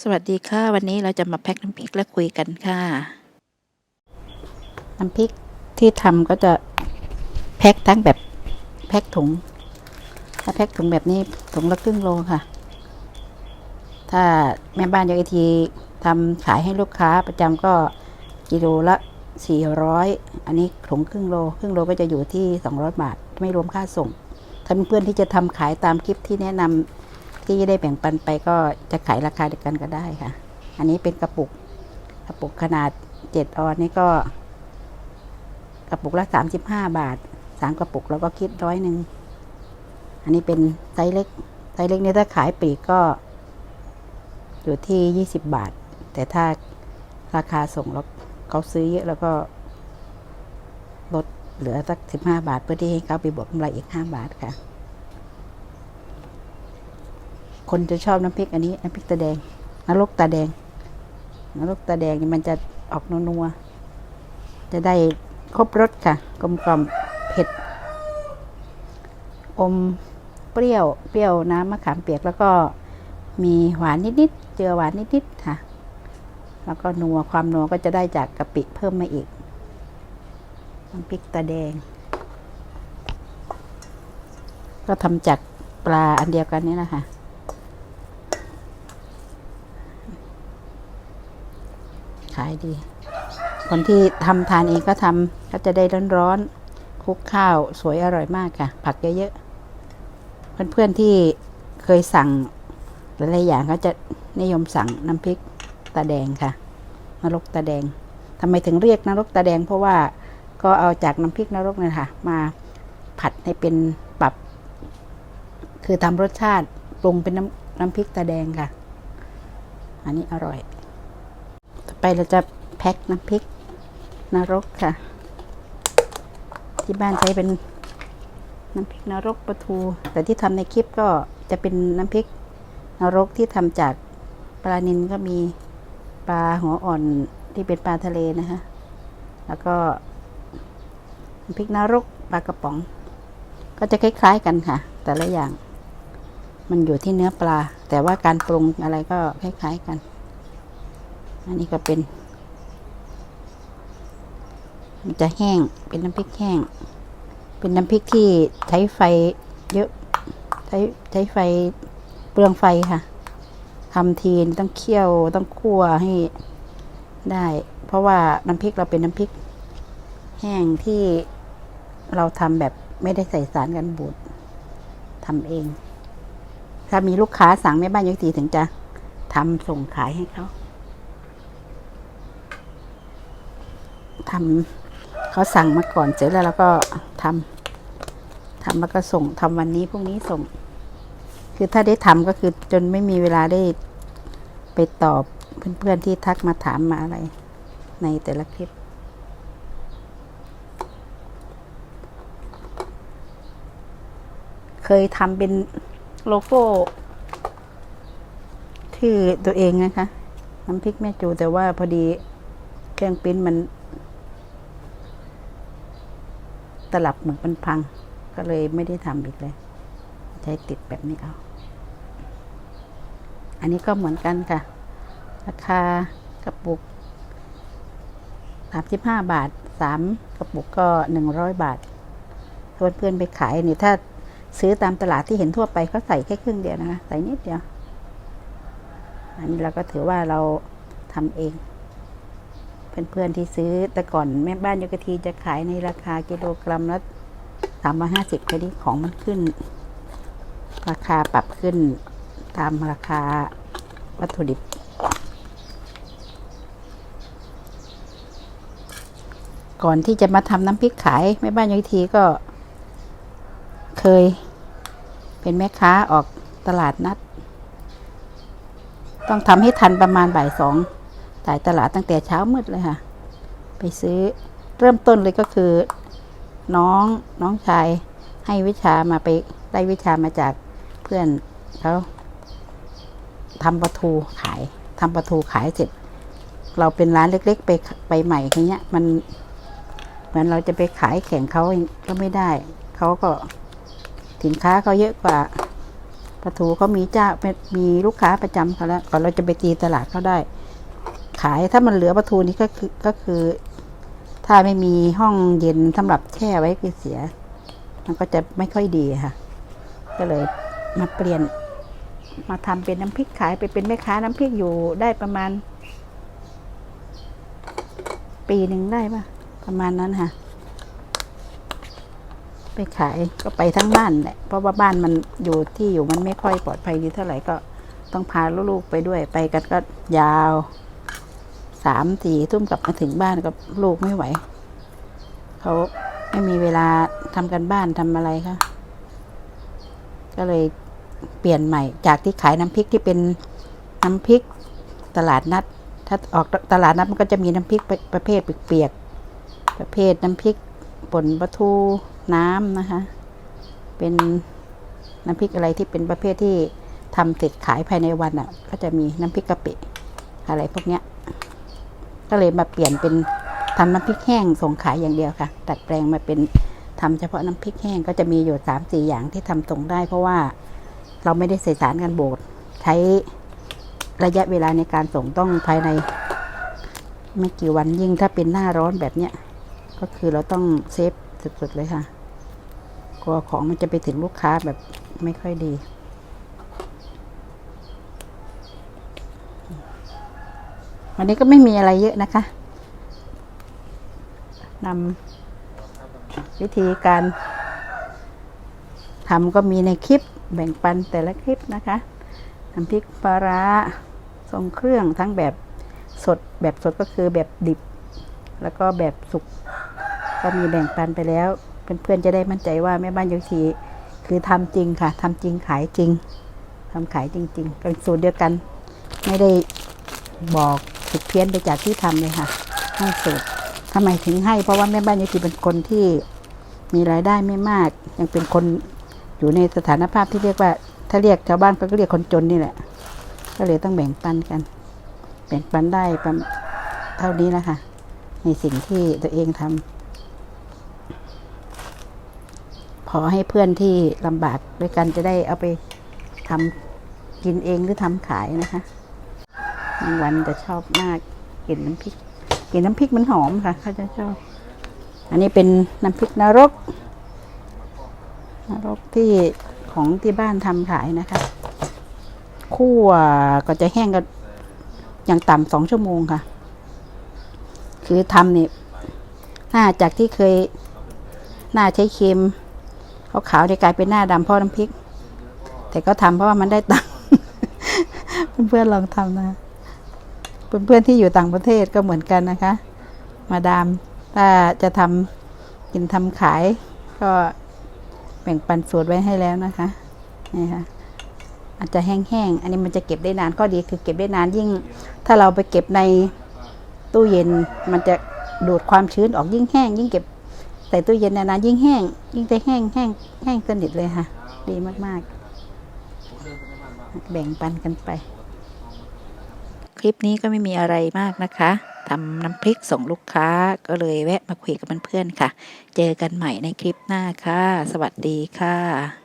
สวัสดีค่ะ วันนี้เราจะมาแพ็คน้ำพริกและคุยกันค่ะ น้ำพริกที่ทำก็จะแพ็คทั้งแบบแพ็คถุง ถ้าแพ็คถุงแบบนี้ถุงละครึ่งโลค่ะ ถ้าแม่บ้านยกทีทำขายให้ลูกค้าประจำก็กิโลละสี่ร้อยอันนี้ถุงครึ่งโล ครึ่งโลก็จะอยู่ที่สองร้อยบาท ไม่รวมค่าส่ง ถ้าเพื่อนๆที่จะทำขายตามคลิปที่แนะนำ ที่ได้แบ่งปันไปก็จะขายราคาเดียวกันก็ได้ค่ะ อันนี้เป็นกระปุก กระปุกขนาดเจ็ดออนนี่ก็ กระปุกละสามสิบห้าบาทสามกระปุกแล้วก็คิดร้อยหนึ่งอันนี้เป็นไซส์เล็กไซส์เล็กเนี่ยถ้าขายปลีกก็ อยู่ที่ยี่สิบบาท แต่ถ้าราคาส่งแล้วเขาซื้อเยอะแล้วก็ลดเหลือสักสิบห้าบาท เพื่อที่ให้เขาไปบวกกำไรอีกห้าบาทค่ะ คนจะชอบน้ำพริกอันนี้น้ำพริกตาแดงนรกตาแดงนรกตาแดงนี่มันจะออกนัวๆจะได้ครบรสค่ะ กลมกล่อมเผ็ด อมเปรี้ยวเปรี้ยวน้ำมะขามเปียกแล้วก็มีหวานนิดๆเจือหวานนิดๆค่ะ แล้วก็นัวความนัวก็จะได้จากกะปิเพิ่มมาอีกน้ำพริกตาแดง ก็ทำจากปลาอันเดียวกันนี่นะคะ ขายดี คนที่ทำทานเองก็ทำก็จะได้ร้อนๆคลุกข้าวสวยอร่อยมากค่ะ ผักเยอะๆเพื่อนๆที่เคยสั่งหลายๆอย่างก็จะนิยมสั่งน้ำพริกตาแดงค่ะนรกตาแดงทำไมถึงเรียกนรกตาแดง เพราะว่าก็เอาจากน้ำพริกนรกเนี่ยค่ะ มาผัดให้เป็นปรับ คือทำรสชาติปรุงเป็นน้ำน้ำพริกตาแดงค่ะ อันนี้อร่อย ไปเราจะแพ็คน้ำพริกนรกค่ะ ที่บ้านใช้เป็นน้ำพริกนรกปลาทู แต่ที่ทำในคลิปก็จะเป็นน้ำพริกนรกที่ทำจากปลานินก็มีปลาหัวอ่อนที่เป็นปลาทะเลนะคะ แล้วก็น้ำพริกนรกปลากระป๋อง ก็จะคล้าย ๆกันค่ะ แต่ละอย่าง มันอยู่ที่เนื้อปลา แต่ว่าการปรุงอะไรก็คล้าย ๆกัน อันนี้ก็เป็น มันจะแห้ง เป็นน้ำพริกแห้ง เป็นน้ำพริกที่ใช้ไฟเยอะ ใช้ใช้ไฟเปลืองไฟค่ะทำทีนต้องเคี่ยวต้องคั่วให้ได้ เพราะว่าน้ำพริกเราเป็นน้ำพริก แห้งที่เราทำแบบไม่ได้ใส่สารกันบูดทำเอง ถ้ามีลูกค้าสั่งแม่บ้านยกตีถึงจะทำส่งขายให้เขา ทำเขาสั่งมาก่อนเสร็จแล้วเราก็ทำทำแล้วก็ส่งทำวันนี้พรุ่งนี้ส่ง คือถ้าได้ทำก็คือจนไม่มีเวลาได้ไปตอบเพื่อนๆที่ทักมาถามมาอะไร ในแต่ละคลิปเคยทำเป็นโลโก้ชื่อตัวเองนะคะ น้ำพริกแม่จูแต่ว่าพอดีเครื่องปิ้นมัน ตลับหมึกมันพัง ก็เลยไม่ได้ทำอีกเลย ใช้ติดแบบนี้เอา อันนี้ก็เหมือนกันค่ะ ราคากระปุกสามสิบห้าบาทสามกระปุกก็หนึ่งร้อยบาทเพื่อนเพื่อนๆไปขายนี่ถ้าซื้อตามตลาดที่เห็นทั่วไปเขาใส่แค่ครึ่งเดียวนะคะ ใส่นิดเดียว อันนี้เราก็ถือว่าเราทำเอง เพื่อนๆที่ซื้อแต่ก่อนแม่บ้านยกทีจะขายในราคากิโลกรัมละสามร้อยห้าสิบก็นี้ของมันขึ้น ราคาปรับขึ้นตามราคาวัตถุดิบ ก่อนที่จะมาทำน้ำพริกขายแม่บ้านยกทีก็ เคยเป็นแม่ค้าออกตลาดนัด ต้องทำให้ทันประมาณบ่ายสอง จ่ายตลาดตั้งแต่เช้ามืดเลยค่ะ ไปซื้อเริ่มต้นเลยก็คือ น้องน้องชายให้วิชามาไปได้วิชามาจากเพื่อนเขาทำปลาทูขายทำปลาทูขายเสร็จ เราเป็นร้านเล็ก ๆ ไปไปใหม่ทีเนี้ย มันเหมือนเราจะไปขายแข่งเขาก็ไม่ได้ เขาก็สินค้าเขาเยอะกว่าปลาทูเขามีเจ้ามีลูกค้าประจำเขาแล้วก่อนเราจะไปตีตลาดเขาได้ ขายถ้ามันเหลือปลาทูนี้ก็คือก็คือ ถ้าไม่มีห้องเย็นสำหรับแช่ไว้คือเสีย มันก็จะไม่ค่อยดีค่ะ ก็เลยมาเปลี่ยน มาทำเป็นน้ำพริกขายไปเป็นแม่ค้าน้ำพริกอยู่ได้ประมาณ ปีหนึ่งได้ปะประมาณนั้นค่ะ ไปขายก็ไปทั้งบ้านแหละเพราะว่าบ้านมันอยู่ที่อยู่มันไม่ค่อยปลอดภัยดีเท่าไหร่ก็ต้องพาลูกๆไปด้วยไปกันก็ยาว สามสี่ทุ่มกลับมาถึงบ้านกับลูกไม่ไหว เขาไม่มีเวลาทำกันบ้านทำอะไรคะก็เลยเปลี่ยนใหม่ จากที่ขายน้ำพริกที่เป็นน้ำพริกตลาดนัด ถ้าออกตลาดนัดมันก็จะมีน้ำพริกประเภทเปียกๆประเภทน้ำพริกป่นปลาทูน้ำนะคะ เป็นน้ำพริกอะไรที่เป็นประเภทที่ทำเสร็จขายภายในวันอะ ก็จะมีน้ำพริกกะปิอะไรพวกเนี้ย ก็เลยมาเปลี่ยนเป็นทำน้ำพริกแห้งส่งขายอย่างเดียวค่ะดัดแปลงมาเป็นทำเฉพาะน้ำพริกแห้งก็จะมีอยู่สามสี่อย่างที่ทำส่งได้ เพราะว่าเราไม่ได้ใส่สารกันบูดใช้ระยะเวลาในการส่งต้องภายใน ไม่กี่วันยิ่งถ้าเป็นหน้าร้อนแบบเนี้ยก็คือเราต้องเซฟสุดๆเลยค่ะกลัวของมันจะไปถึงลูกค้าแบบไม่ค่อยดี วันนี้ก็ไม่มีอะไรเยอะนะคะนำวิธีการทำก็มีในคลิปแบ่งปันแต่ละคลิปนะคะน้ำพริกปลาร้าทรงเครื่องทั้งแบบสดแบบสดก็คือแบบดิบ แล้วก็แบบสุกก็มีแบ่งปันไปแล้ว เพื่อนๆจะได้มั่นใจว่าแม่บ้านยุทีคือทำจริงค่ะทำจริงขายจริงทำขายจริงๆเป็นสูตรเดียวกัน ไม่ได้บอก ผิดเพี้ยนไปจากที่ทำเลยค่ะให้สูตรทำไมถึงให้ เพราะว่าแม่บ้านยุทีเป็นคนที่มีรายได้ไม่มาก ยังเป็นคนอยู่ในสถานภาพที่เรียกว่า ถ้าเรียกชาวบ้านก็เรียกคนจนนี่แหละ ก็เลยต้องแบ่งปันกัน แบ่งปันได้ประมาณเท่านี้แหละค่ะในสิ่งที่ตัวเองทำขอให้เพื่อนที่ลำบากด้วยกันจะได้เอาไปทำกินเองหรือทำขายนะคะ บางวันจะชอบมากกลิ่นน้ำพริกกลิ่นน้ำพริกมันหอมค่ะเขาจะชอบ อันนี้เป็นน้ำพริกนรกนรกที่ของที่บ้านทำขายนะคะคั่วก็จะแห้งกันอย่างต่ำสองชั่วโมงค่ะ คือทำเนี่ยหน้าจากที่เคยหน้าใช้เค็มเขาวๆเนี่ยกลายเป็นหน้าดำเพราะน้ำพริก แต่ก็ทำเพราะว่ามันได้ตังค์เพื่อนๆลองทำนะ เพื่อนๆที่อยู่ต่างประเทศก็เหมือนกันนะคะ มาดามถ้าจะทำกินทำขาย ก็แบ่งปันสูตรไว้ให้แล้วนะคะนี่ค่ะอาจจะแห้งๆ อันนี้มันจะเก็บได้นานข้อดีคือเก็บได้นานยิ่ง ถ้าเราไปเก็บในตู้เย็น มันจะดูดความชื้นออกยิ่งแห้ง ยิ่งเก็บใส่ตู้เย็นนานๆยิ่งแห้ง ยิ่งจะแห้งแห้งแห้งสนิทเลยค่ะ ดีมากๆ แบ่งปันกันไป ลิปนี้ก็ไม่มีอะไรมากนะคะทำน้ำพริกส่งลูกค้าก็เลยแวะมาคุยกับเพื่อนๆค่ะ เจอกันใหม่ในคลิปหน้าค่ะ สวัสดีค่ะ